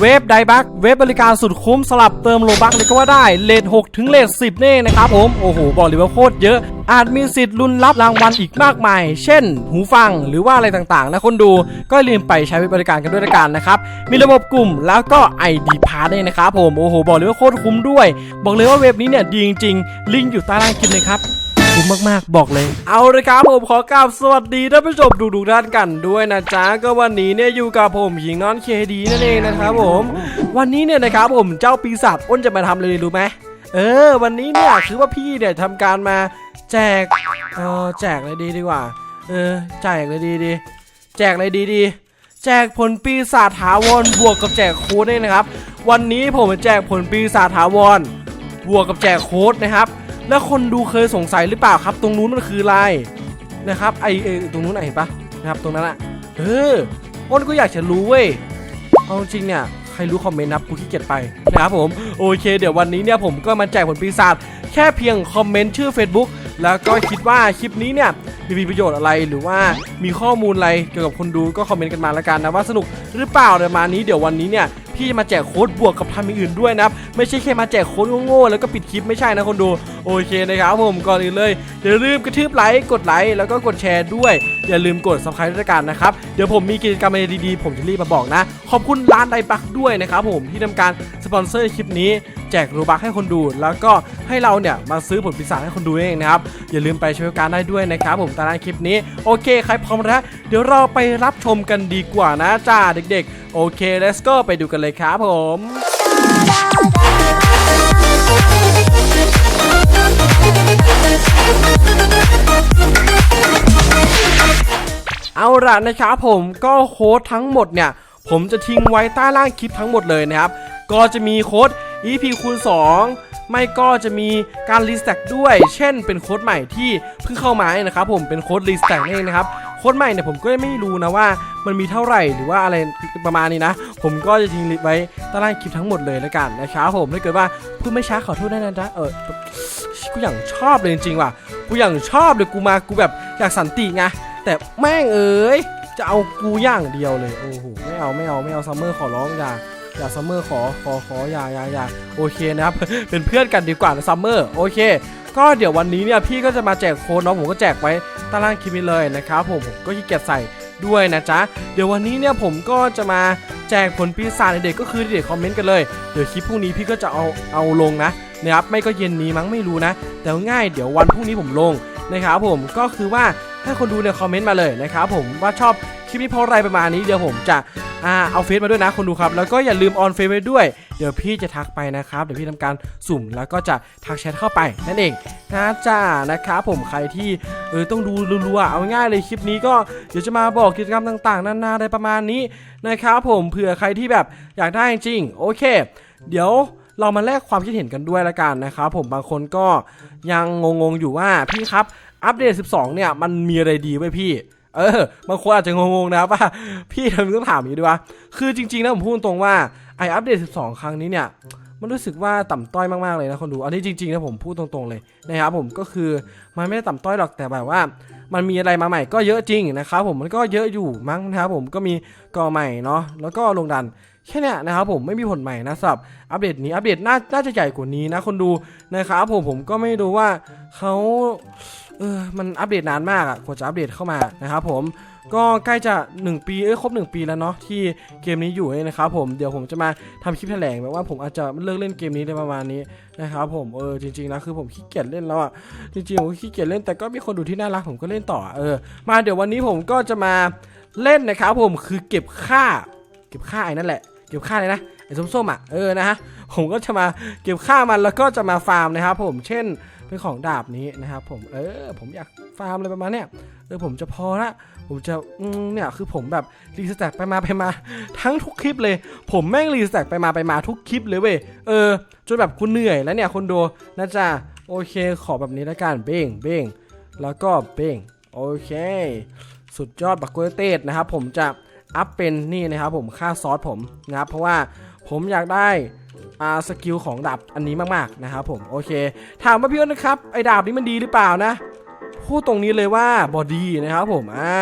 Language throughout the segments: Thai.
เว็บไดบักเว็บบริการสุดคุ้มสลับเติมโลบักเลยก็ว่าได้เลท6ถึงเลท10 นี่นะครับผม โอ้โห บอกเลยว่าโคตรเยอะ อาจมีสิทธิ์ลุ้นรับรางวัลอีกมากมาย เช่น หูฟังหรือว่าอะไรต่างๆ นะคนดูก็อย่าลืมไปใช้บริการกันด้วยละกันนะครับ มีระบบกลุ่มแล้วก็ ID p a s s ด้วยนะครับผม โอ้โห บอกเลยว่าโคตรคุ้มด้วย บอกเลยว่าเว็บนี้เนี่ยดีจริงๆลิงก์อยู่ใต้ล่างคลิปเลยครับ คุ้มมากๆ บอกเลย เอาเลยครับผมขอกราบสวัสดีท่านผู้ชมดูดูด้านกันด้วยนะจ๊ะก็วันนี้เนี่ยอยู่กับผมหญิงน้อนเคดีนั่นเองนะครับผม วันนี้เนี่ยนะครับผมเจ้าปีศาจอ้นจะมาทำอะไรรู้ไหมเออ วันนี้เนี่ยคือว่าพี่เนี่ยทำการมาแจกเออแจกอะไรดีดีกว่า เออแจกอะไรดีดีแจกอะไรดีดีแจกผลปีศาจถาวรบวกกับแจกโค้ดด้วยนะครับ วันนี้ผมจะแจกผลปีศาจถาวรบวกกับแจกโค้ดนะครับ แล้วคนดูเคยสงสัยหรือเปล่าครับ ตรงนู้นมันคืออะไรนะครับไอเอตรงนู้นน่ะเห็นปะนะครับตรงนั้นอะเอออ้นก็อยากจะรู้เว้ยเอาจริงเนี่ยใครรู้คอมเมนต์นับกูขี้เกียจไปนะครับผมโอเค เดี๋ยววันนี้เนี่ยผมก็มาแจกผลปีศาจแค่เพียงคอมเมนต์ชื่อ Facebook แล้วก็คิดว่าคลิปนี้เนี่ยมีประโยชน์อะไรหรือว่ามีข้อมูลอะไรเกี่ยวกับคนดูก็คอมเมนต์กันมาล้วกันนะว่าสนุกหรือเปล่าเดี๋ยวมานี้เดี๋ยววันนี้เนี่ย พี่จะมาแจกโค้ดบวกกับทำอย่างอื่นด้วยนะครับไม่ใช่แค่มาแจกโค้ดโง่ๆแล้วก็ปิดคลิปไม่ใช่นะคนดูโอเคนะครับผมก่อนอื่นเลยอย่าลืมกระทืบไลค์กดไลค์แล้วก็กดแชร์ด้วย อย่าลืมกด subscribe ด้วยกันนะครับเดี๋ยวผมมีกิจกรรมอะไรดีๆ ผมจะรีบมาบอกนะ ขอบคุณร้านไดปักด้วยนะครับผมที่ทำการสปอนเซอร์คลิปนี้แจกโรบักให้คนดู แล้วก็ให้เราเนี่ยมาซื้อผลปีศาจให้คนดูเองนะครับ อย่าลืมไปช้บริการได้ด้วยนะครับผมตามคลิปนี้ โอเคใครพร้อมแล้ว เดี๋ยวเราไปรับชมกันดีกว่านะจ้าเด็กๆ โอเค let's go ไปดูกันเลยครับผมเอาละนะครับผมก็โค้ดทั้งหมดเนี่ย ผมจะทิ้งไว้ใต้ล่างคลิปทั้งหมดเลยนะครับ ก็จะมีโค้ด EP คูณ 2 ไม่ก็จะมีการรีสแต็กด้วย เช่นเป็นโค้ดใหม่ที่เพิ่งเข้ามาเนี่ยนะครับผมเป็นโค้ดรีสแต็กเองนะครับโค้ดใหม่เนี่ยผมก็ไม่รู้นะว่ามันมีเท่าไหร่หรือว่าอะไรประมาณนี้นะ ผมก็จะทิ้งลิงก์ไว้ใต้ล่างคลิปทั้งหมดเลยแล้วกันนะครับผมถ้าเกิดว่าพูดไม่ช้าขอโทษด้วยนะจ๊ะเออกูอย่างชอบเลยจริงๆว่ะกูอย่างชอบเลยกูมากูแบบอยากสันติไงแต่แม่งเอ้ยจะเอากูอย่างเดียวเลยโอ้โหไม่เอาไม่เอาไม่เอาซัมเมอร์ขอร้องอย่า อย่าซัมเมอร์ขอขอขออย่าอย่าอย่าโอเคนะครับ เป็นเพื่อนกันดีกว่านะซัมเมอร์โอเค ก็เดี๋ยววันนี้เนี่ยพี่ก็จะมาแจกโค้ดเนาะผมก็แจกไว้ต้ล่างคลิปนี้เลยนะครับผมผมก็ขี้เกียจใส่ด้วยนะจ๊ะเดี๋ยววันนี้เนี่ยผมก็จะมาแจกผลปีศาจเด็กก็คือเด็กคอมเมนต์กันเลยเดี๋ยวคลิปพรุ่งนี้พี่ก็จะเอาเอาลงนะนะครับไม่ก็เย็นนี้มั้งไม่รู้นะ แต่ง่ายเดี๋ยววันพรุ่งนี้ผมลงนะครับผมก็คือว่าให้คนดูเนี่ยคอมเมนต์มาเลยนะครับผมว่าชอบ ลิปนี้เพราะอะไรประมาณนี้เดี๋ยวผมจะอ่าเอาเฟซมาด้วยนะคนดูครับ แล้วก็อย่าลืมออนเฟซไว้ด้วย เดี๋ยวพี่จะทักไปนะครับ เดี๋ยวพี่ทำการสุ่มแล้วก็จะทักแชทเข้าไปนั่นเองนะจ้านะครับผมใครที่เออต้องดูรัวๆเอาง่ายเลยคลิปนี้ก็เดี๋ยวจะมาบอกกิจกรรมต่างๆ นานาอะไรประมาณนี้นะครับผมเผื่อใครที่แบบอยากได้จริงโอเค เดี๋ยวเรามาแลกความคิดเห็นกันด้วยละกันนะครับผมบางคนก็ยังงงๆอยู่ว่าพี่ครับอัปเดต 12 เนี่ยมันมีอะไรดีไว้พี่ เออบางคนอาจจะงงๆนะครับว่าพี่ทำไมต้องถามอย่างนี้ด้วยวะคือจริงๆนะผมพูดตรงว่าไออัปเดต 12 ครั้งนี้เนี่ยมันรู้สึกว่าต่ำต้อยมากๆเลยนะคนดู อันนี้จริงๆนะผมพูดตรงๆเลยนะครับผมก็คือมันไม่ได้ต่ำต้อยหรอกแต่แบบว่า มันมีอะไรมาใหม่ก็เยอะจริงนะครับผมมันก็เยอะอยู่มั้งนะครับผมก็มีกอใหม่เนาะแล้วก็ลงดัน แค่นี้นะครับผมไม่มีผลใหม่นะสำหรับอัปเดตนี้อัปเดตน่าน่าจะใหญ่กว่านี้นะคนดูนะครับผมผมก็ไม่รู้ว่าเขาเออมันอัปเดตนานมากอะกว่าจะอัปเดตเข้ามานะครับผมก็ใกล้จะ 1 ปีเอ้ยครบ 1 ปีแล้วเนาะที่เกมนี้อยู่นะครับผมเดี๋ยวผมจะมาทำคลิปแถลงแบบว่าผมอาจจะเลิกเล่นเกมนี้เลยประมาณนี้นะครับผมเออจริงๆนะคือผมขี้เกียจเล่นแล้วอะจริงๆผมขี้เกียจเล่นแต่ก็มีคนดูที่น่ารักผมก็เล่นต่อเออมาเดี๋ยววันนี้ผมก็จะมาเล่นนะครับผมคือเก็บค่า เก็บค่าไอ้นั่นแหละ เก็บค่าเลยนะไอ้ส้มๆอะเออนะฮะผมก็จะมาเก็บค่ามันแล้วก็จะมาฟาร์มนะครับ ผมเช่นเป็นของดาบนี้นะครับผมเออ ผมอยากฟาร์มอะไรประมาณเนี้ยเออผมจะพอละผมจะมเนี่ยคือผมแบบรีสแต็กไปมาไปมา ทั้งทุกคลิปเลย ผมแม่งรีสแต็กไปมาไปมาทุกคลิปเลยเว้ยเออจนแบบคุณเหนื่อยแล้วเนี่ยคนดูนะจ๊ะโอเคขอแบบนี้ละกันเบ้งเบ้งแล้วก็เบ้งโอเค สุดยอดบักเกอร์เตสนะครับผมจะ อัพเป็นนี่นะครับผมค่าซอสผมนะครับเพราะว่าผมอยากได้อ่าสกิลของดาบอันนี้มากๆนะครับผมโอเค ถามว่าพี่อ้นนะครับไอ้ดาบนี้มันดีหรือเปล่านะ พูดตรงนี้เลยว่าบอดีนะครับผมอ่า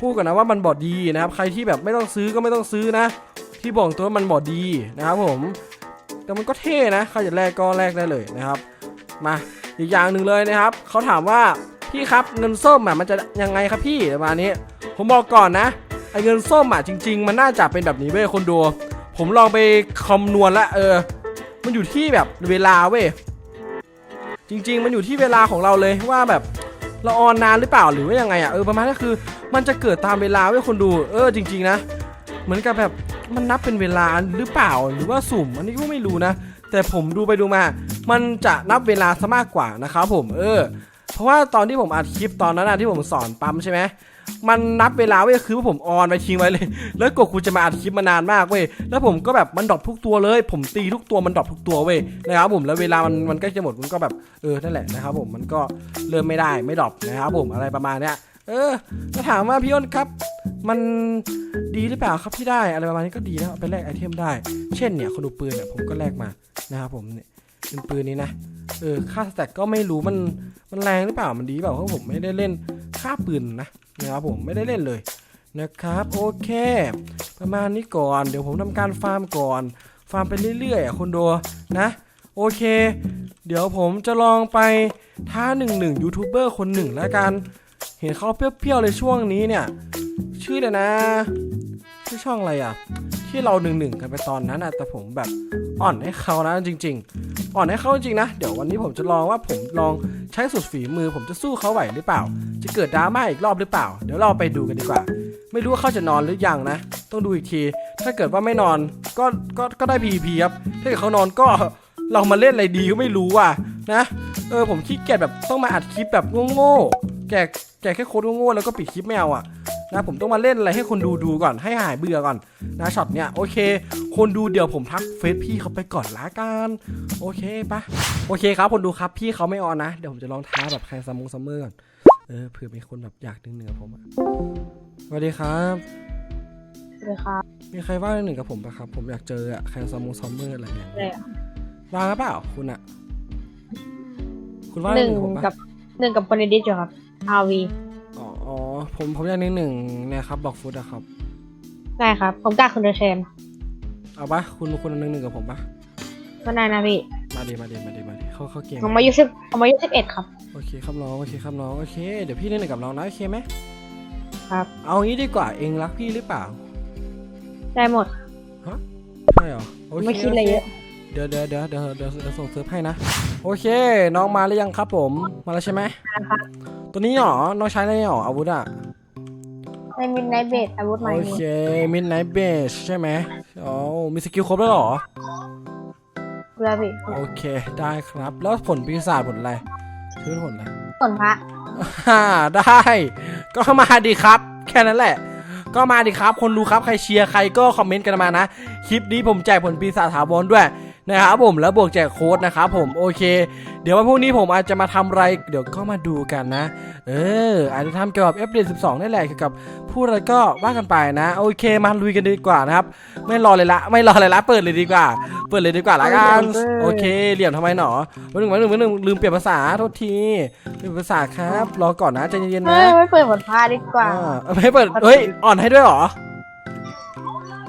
พูดกันนะว่ามันบอดีนะครับ ใครที่แบบไม่ต้องซื้อก็ไม่ต้องซื้อนะ ที่บอกตัวมันบอดีนะครับผม แต่มันก็เท่นะใครจะแลกก็แลกได้เลยนะครับ มาอีกอย่างหนึ่งเลยนะครับเขาถามว่าพี่ครับเงินส้มอะมันจะยังไงครับพี่ประมาณนี้ ผมบอกก่อนนะ ไอเงินส้มอะจริง ๆ มันน่าจะเป็นแบบนี้เว้ยคนดู ผมลองไปคำนวณละเออ มันอยู่ที่แบบเวลาเว้ยจริง ๆ มันอยู่ที่เวลาของเราเลยว่าแบบเราออนนานหรือเปล่าหรือว่ายังไงอะเออประมาณนั้นคือ มันจะเกิดตามเวลาเว้ยคนดู เออจริง ๆ นะ เหมือนกับแบบมันนับเป็นเวลาหรือเปล่าหรือว่าสุ่ม อันนี้ก็ไม่รู้นะ แต่ผมดูไปดูมา มันจะนับเวลาซะมากกว่านะครับผมเออ เพราะว่าตอนที่ผมอัดคลิปตอนนั้นนะที่ผมสอนปั๊มใช่ไหม มันนับเวลาไว้ยคือว่าผมออนไปทิ้งไว้เลย แล้วกดคุณจะมาอัดคลิปมานานมากเว้ยแล้วผมก็แบบมันดรอปทุกตัวเลย ผมตีทุกตัวมันดรอปทุกตัวเว้ยนะครับผมแล้วเวลามันมันใกล้จะหมดมันก็แบบเออนั่นแหละนะครับผมมันก็เริ่มไม่ได้ไม่ดรอปนะครับผมอะไรประมาณเนี้ยเออถ้าถามว่าพี่อ้นครับ มันดีหรือเปล่าครับที่ได้อะไรประมาณนี้ก็ดีนะเอาไปแลกไอเทมได้ เช่นเนี่ยคนดูปืนเนี่ยผมก็แลกมานะครับผมเนี่ยเป็นปืนนี้นะเออค่าสแต็กก็ไม่รู้มันมันแรงหรือเปล่ามันดีเปล่าเพราะผมไม่ได้เล่น ค่าปืนนะนะครับผมไม่ได้เล่นเลยนะครับโอเค ประมาณนี้ก่อนเดี๋ยวผมทำการฟาร์มก่อน ฟาร์มไปเรื่อยๆอะคนดูนะโอเค เดี๋ยวผมจะลองไปท้าหนึ่งหนึ่งยูทูบเบอร์คนหนึ่งแล้วกัน เห็นเขาเปรี้ยวๆเลยช่วงนี้เนี่ย ชื่อเลยนะชื่อช่องอะไรอะ ที่เราหนึ่งหนึ่งกันไปตอนนั้นอะแต่ผมแบบอ่อนให้เขานะจริง ๆ อ่อนให้เขาจริงๆนะ เดี๋ยววันนี้ผมจะลองว่าผมลองใช้สุดฝีมือ ผมจะสู้เขาไหวหรือเปล่า จะเกิดดราม่าอีกรอบหรือเปล่า เดี๋ยวเราไปดูกันดีกว่า ไม่รู้ว่าเขาจะนอนหรือยังนะ ต้องดูอีกที ถ้าเกิดว่าไม่นอนก็ก็ก็ได้ PVP ครับ ถ้าเกิดเขานอนก็เรามาเล่นอะไรดีก็ไม่รู้ว่ะนะ เออผมขี้เกียจแบบต้องมาอัดคลิปแบบโง่ๆแกแกแค่โค้ดโง่ๆแล้วก็ปิดคลิปไม่เอาอะ นะผมต้องมาเล่นอะไรให้คนดูดูก่อนให้หายเบื่อก่อนนะช็อตเนี้ยโอเค คนดูเดี๋ยวผมทักเฟซพี่เขาไปก่อนละกันโอเคปะโอเคครับคนดูครับพี่เขาไม่ออนนะเดี๋ยวผมจะลองท้าแบบใครซัมมงซัมเมอร์ก่อนเออเผื่อมีคนแบบอยากดึงเหนือผมอะสวัสดีครับเลยครับมีใครว่างหนึ่งกับผมปะครับ ผมอยากเจออะใครซัมมงซัมเมอร์อะไรอย่างเลเงี้ยยอะว่างหรือเปล่าคุณอะคุณว่างหหนึ่นึ่งงกับผมปะกับหนึ่งกับคนในดิสอยู่ครับ RV อ๋ออ๋อ ผมผมอยากหนึ่งหนึ่งเนี่ยครับบอกฟุตอะครับ ได้ครับ ผมกล้าคุณเดอแคนเอาปะคุณคุณหนึ่งหนึ่งกับผมปะก็ได้นะพี่มาดีมาดีมาดีมาดีเข้าเข้าเกมผมอายุสิบผมอายุสิบเอ็ดครับโอเคครับน้องโอเคครับน้องโอเคเดี๋ยวพี่หนึ่งหนึ่งกับน้องนะโอเคไหมครับ เอางี้ดีกว่าเองรักพี่หรือเปล่า ได้หมดใช่เหรอโอเคไม่คิดอะไรเยอะ เดี๋ยวเดี๋ยวเดี๋ยวเดี๋ยวเดี๋ยวเดี๋ยวส่งเซิร์ฟให้นะ โอเค น้องมาหรือยังครับผม มาแล้วใช่ไหมนะครับตัวนี้หรอ น้องใช้อะไรหรออาวุธอะในมินไนเบดอาวุธใหม่โอนี่เคมิดไนท์เบสใช่ไหมอ๋อมีสกิลครบแล้วเหรอเพื่อพี่โอเค ได้ครับ แล้วผลปีศาจผลอะไรชื่อผลอะไรส่วนพระฮ่าได้ ก็มาดิครับ แค่นั้นแหละ ก็มาดิครับ คนดูครับ ใครเชียร์ ใครก็คอมเมนต์กันมานะ คลิปนี้ผมแจกผลปีศาจถาวรด้วย นะครับผมแล้วบวกแจกโค้ดนะครับผมโอเค เดี๋ยววันพรุ่งนี้ผมอาจจะมาทำอะไร เดี๋ยวก็มาดูกันนะ เอออาจจะทำเกี่ยวกับ f อ12 นี่แหละเกี่ยวกับพูดอะไรก็ว่ากันไปนะ โอเคมาลุยกันดีกว่านะครับ ไม่รอเลยละ ไม่รอเลยละเปิดเลยดีกว่า เปิดเลยดีกว่าละกันโอเคเหลี่ยมทำไมหนอวันหนึ่งวันหนึ่งวันหนึ่งลืมเปลี่ยนภาษาโทษทีลืมเปลี่ยนภาษาครับรอก่อนนะใจเย็นๆเฮ้นะยไม่เปิดผลพระดีกว่าอ่าไม่เปิดเฮ้ยอ่อนให้ด้วยเหรอ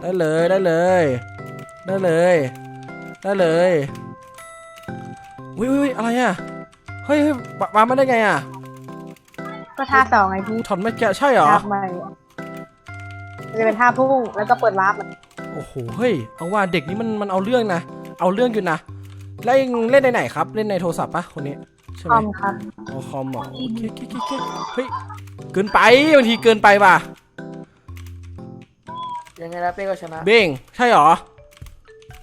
ได้เลยได้เลย ได้เลย ได้เลยอุ้ยอุ้ยอะไรอะ เฮ้ยเฮ้ยวางมาได้ไงอะ ก็ท่าสองไงพี่ถอนไม่แกะใช่เหรอท่าใหม่มันจะเป็นท่าพุ่งแล้วก็เปิดวาร์ปโอ้โห เฮ้ย เอาว่าเด็กนี้มันมันเอาเรื่องนะ เอาเรื่องอยู่นะ แล้วเองเล่นในไหนครับ เล่นในโทรศัพท์ปะคนนี้ใช่คไหมอมครับอ๋อคอมเหรอโอเคโอเคโอเคเฮ้ย เกินไปบางทีเกินไปป่ะ ยังไงนะเป้ก็ชนะ เบ้งใช่เหรอ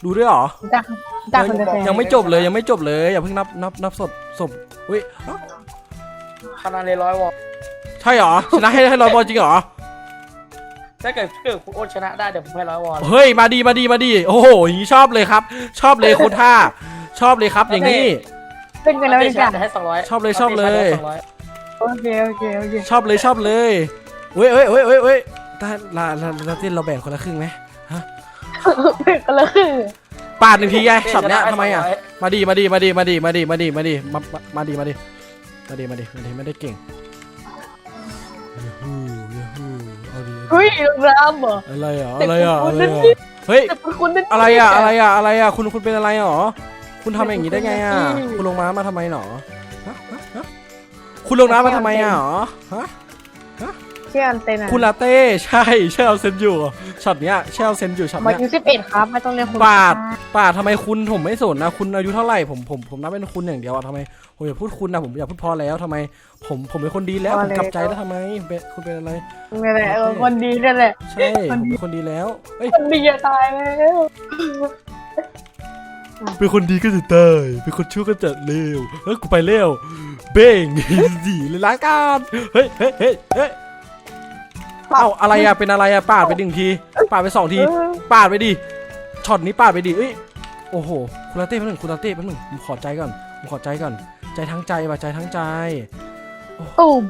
ดูด้วยเหรอกล้าผมกล้าคุณเดอแคนยังไม่จบเลยยังไม่จบเลยอย่าเพิ่งนับนับนับสดศพอุ้ยเอ้าคณะเลยร้อยวอลใช่เหรอชนะให้ให้ร้อยบอลจริงเหรอถ้าเกิดเกิดคุณอ้นชนะได้เดี๋ยวผมให้ร้อยวอลเฮ้ยมาดีมาดีมาดีโอ้โหอย่างนี้ชอบเลยครับ ชอบเลยโคท่าชอบเลยครับอย่างนี้เป็นกันแล้วเต้ดีชกว่านะเดี๋ยวให้สองร้อยชอบเลยชอบเลยโอเคโอเคโอเคชอบเลยชอบเลยเว้ยเว้ยเว้ยเว้ยเว้ยได้ละละละเต้นเราแบ่งคนละครึ่งไหม เป็นกันเลยคือปาดหนึ่งทีไงช็อตเนี้ยทำไมอะ มาดีมาดีมาดีมาดีมาดีมาดีมาดีมามาดีมาดีมาดีมาดีมาดีไม่ได้เก่งฮู้ยรงแรมเหรออะไรอะอะไรอะอะไรอะเฮ้ยแต่คุณนั่นอะไรอะอะไรอะอะไรอะคุณคุณเป็นอะไรหรอคุณทำอย่างนี้ได้ไงอะคุณลงมามาทำไมหรอคุณลงน้ำมาทำไมอะหรอฮะ ชื่ออันเต็นอะคุณลาเต้ใช่เชลเซนอยู่ช็อตเนี้ยเชลเซนอยู่ช็อตมาเนี้ยอายุสิบเอ็ดครับ ไม่ต้องเรียกคุณปาดปาดทำไมคุณผมไม่สนนะคุณอายุเท่าไหร่ผมผมผมนับเป็นคุณอย่างเดียวอะทำไมผมอยากพูดคุณนะผมอยากพูดพอแล้วทำไม ผมผมเป็นคนดีแล้วผมกลับใจแล้วทำไมเป็นคุณเป็นอะไร นี่แหละเออคนดีนั่นแหละ ใช่ผมเป็นคนดีแล้วเอ้ยคนดีจะตายแล้วเป็นคนดีก็จะตายเป็นคนชั่วก็จะเลวเฮ้ยกูไปเลวเบ้งดีเลยละกันเฮ้ยเฮ้ยเฮ้ยเฮ้ย เอ้าอะไรอะเป็นอะไรอะปาดไปหนึ่งทีปาดไปสองทีเออปาดไปดิช็อตนี้ปาดไปดิเอ้ยโอ้โหคุณลาเต้แป๊บหนึงคุณลาเต้แป๊บหนึงผมขอใจก่อนผมขอใจก่อน ใจทั้งใจว่ะใจทั้งใจตุ่ม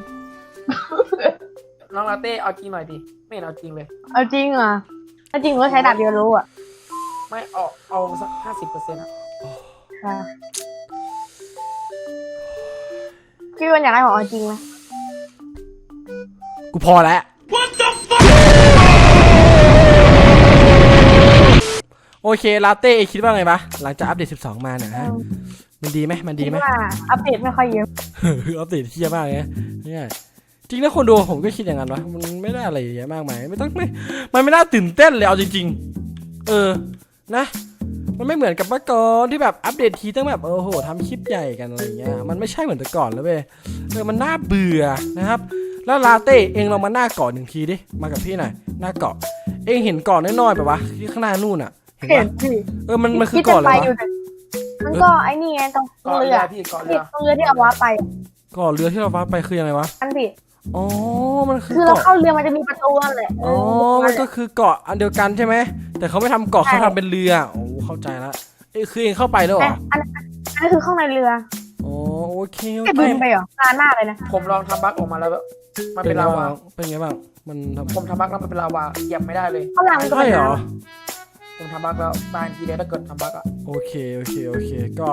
น้องลาเต้เอาจริงหน่อยดิไม่เห็นเอาจริงเลย เอาจริงเหรอะถ้าจริงก็ใช้ดาบเดียวรู้อะไม่เอาเอาสักห้าสิบเปอร์เซ็นต์อะค่ะพี่วันอยากให้ผมเอาจริงไหมกูพอแล้ว โอเคลาเต้คิดว่าไงปะหลังจากอัปเดต 12 มาเนี่ยฮะมันดีไหมมันดีไหมคิว่าอัปเดตไม่ค่อยเยอะอัปเดตเที่ยมากเลยนะเนี่ยจริงนะคนดูผมก็คิดอย่างนั้นวะมันไม่ได้อะไรเยอะมากมายไม่ต้องไม่มันไม่น่าตื่นเต้นเลยเอาจริง ๆ เออนะมันไม่เหมือนกับเมื่อก่อนที่แบบอัปเดตทีต้องแบบโอ้โหทำคลิปใหญ่กันอะไรเงี้ยมันไม่ใช่เหมือนแต่ก่อนแล้วเว้ยเออมันน่าเบื่อนะครับ แล้วลาเต้เองลองมาหน้าเกาะหนึ่งทีดิมากับพี่หน่อยหน้าเกาะเองเห็นเกาะน้อยๆแบบวะที่ข้างหน้านู่นอะ เห็นเห็ปะนพี่เออมันมันคือคิดจะเกาะอะไรไปอยู่วะแต่มันก็ไอ้นี่ไงตรงเกาะเรืเรืออพี่เกาะเรืพี่อตรงเรือที่เอาว้าไปเกาะเรือที่เราฟ้าไปคือยังไงวะอันพี่อ๋อ มันคือคือเราเกาะเข้าเรือมันจะมีประตูนั่นแหละอ๋อ มันก็คือเกาะอันเดียวกันใช่ไหม แต่เขาไม่ทำเกาะเขาทำเป็นเรือ โอ้เข้าใจละเอ้ยคือเองเข้าไปแล้วเหรแต่ออันอันนี้คือข้างในเรืออ๋อโอเคโอแค่เคบินไปเหรอนานมากเลยนะ ผมลองทำบั๊กออกมาแล้ว มันเป็เป็นนไงลาบ้าวางเป็นไงบ้าง มันทำผมทำบั๊กแล้วมันเป็นลาวาเหยียบไม่ได้เลยข้างหลังมันก็ใช่เป็นเหรอน้ ผมทำบั๊กแล้วตายทีเดียวถ้าเกิดทำบั๊กอะโอเค โอเค โอเค ก็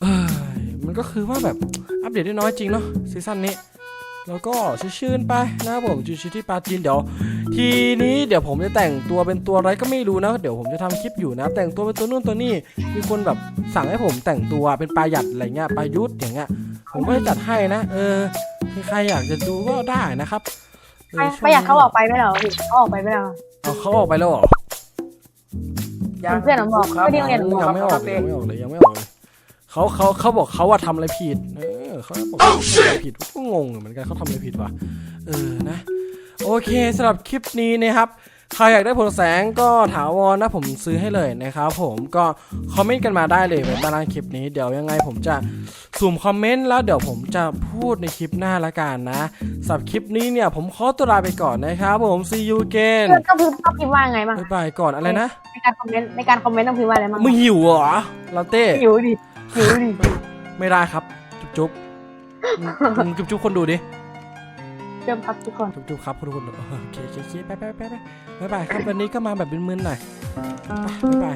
เอ้ยมันก็คือว่าแบบอัปเดตได้น้อยจริงเนาะซีซั่นนี้ แล้วก็ชื่นๆไปนะครับผมชิวๆที่ปาจีนเดี๋ยว ทีนี้เดี๋ยวผมจะแต่งตัวเป็นตัวอะไรก็ไม่รู้นะ เดี๋ยวผมจะทำคลิปอยู่นะ แต่งตัวเป็นตัวนู่นตัวนี่มีคนแบบสั่งให้ผมแต่งตัวเป็นปลาหยัดอะไรเงี้ยปลายุทธอย่างเงี้ยผมก็จะจัดให้นะ เออใครอยากจะดูก็ได้นะครับเำช่วงไม่อยากเขาออกไปไม่เหรอพี่เขาออกไปไม่เหรอ เอาเขาออกไปแล้วเหรอ เพื่อนผมบอกครับไม่ได้เรียนผมยังไม่ออกครับเลยยังไม่ออกเลยยังไม่ออกเลยเขาเขาเขาบอกเขาว่าทำอะไรผิด เออเขาบอกเขาทำอะไรผิดก็งงเหมือนกันเขาทำอะไรผิดวะเออนะ โอเคสำหรับคลิปนี้นะครับ ใครอยากได้ผลแสงก็ถาวรนะผมซื้อให้เลยนะครับผมก็คอมเมนต์กันมาได้เลยในตารางคลิปนี้เดี๋ยวยังไงผมจะสุ่มคอมเมนต์แล้วเดี๋ยวผมจะพูดในคลิปหน้าละกันนะสำหรับคลิปนี้เนี่ยผมขอตัวลาไปก่อนนะครับผม see you again เพื่อนต้องพิมพ์ต้องพิมพ์ว่าไงบ้างบ๊ายบายก่อนอะไรนะในการคอมเมนต์ในการคอมเมนต์ต้องพิมพ์ว่าอะไรบ้างมึงหิวเหรอลาเต้หิวดิหิวดิไม่ได้ครับ จุ๊บจุ๊บมึงมึงจุ๊บจุ๊บคนดูดิ เดิมครับทุกคนจุ๊บจุ๊บครับทุกคนโอเคโอเคโอเคไปไปไปไปครับวันนี้ก็มาแบบเป็นมือหน่อยไปไป